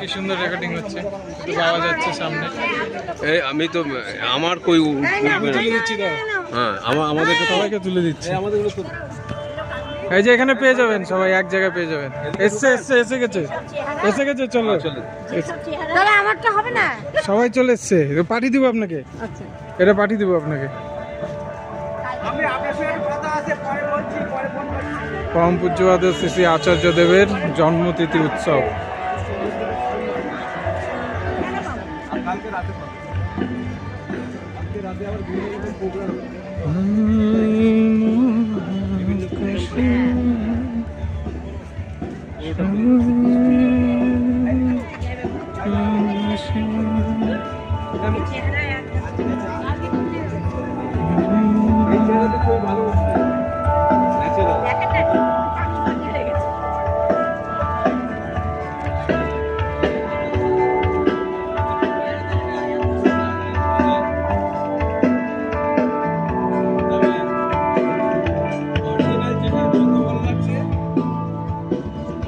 কি সুন্দর রেকর্ডিং হচ্ছে। পাওয়া যাচ্ছে সামনে। এই আমি তো আমার কই হ্যাঁ আমার আমাদেরকে সবাইকে তুলে দিচ্ছি। এই যে এখানে পেয়ে যাবেন সবাই এক জায়গায় পেয়ে যাবেন। এসছে এসছে এসে গেছে। এসে গেছে চলো। তাহলে আমারটা হবে না? সবাই চলে এসছে। পাঠিয়ে দিব আপনাকে। এটা পাঠিয়ে দেবো আপনাকে। পরম পূজ্যবাদ শ্রী শ্রী আচার্য দেবের জন্মতিথি উৎসব।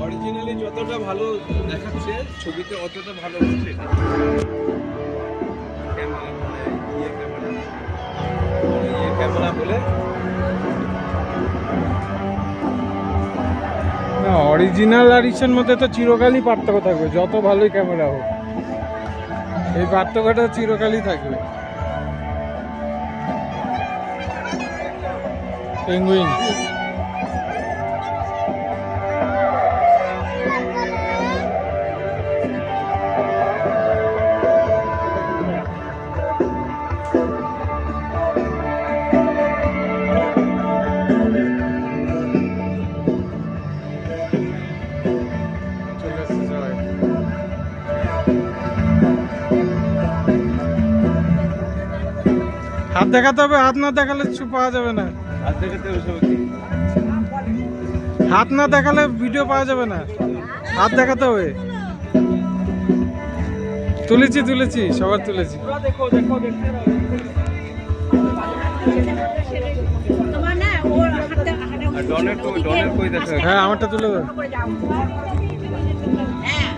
অরিজিনালি যতটা ভালো দেখাচ্ছে ছবিতে অতটা ভালো হচ্ছে। ক্যামেরা মানে ইয়ে ক্যামেরা ইয়ে না অরিজিনাল আর ইসের মধ্যে তো চিরকালই পার্থক্য থাকবে, যত ভালোই ক্যামেরা হোক। এই পার্থক্যটা চিরকালই থাকবে। পেঙ্গুইন হাত দেখাতে হবে হাত না দেখালে কিছু পাওয়া যাবে না। হাত দেখাতে ওসব হাত না দেখালে ভিডিও পাওয়া যাবে না। হাত দেখাতে হবে। তুলেছি তুলেছি সবার তুলেছি। দেখা হ্যাঁ আমারটা তুলে দাও।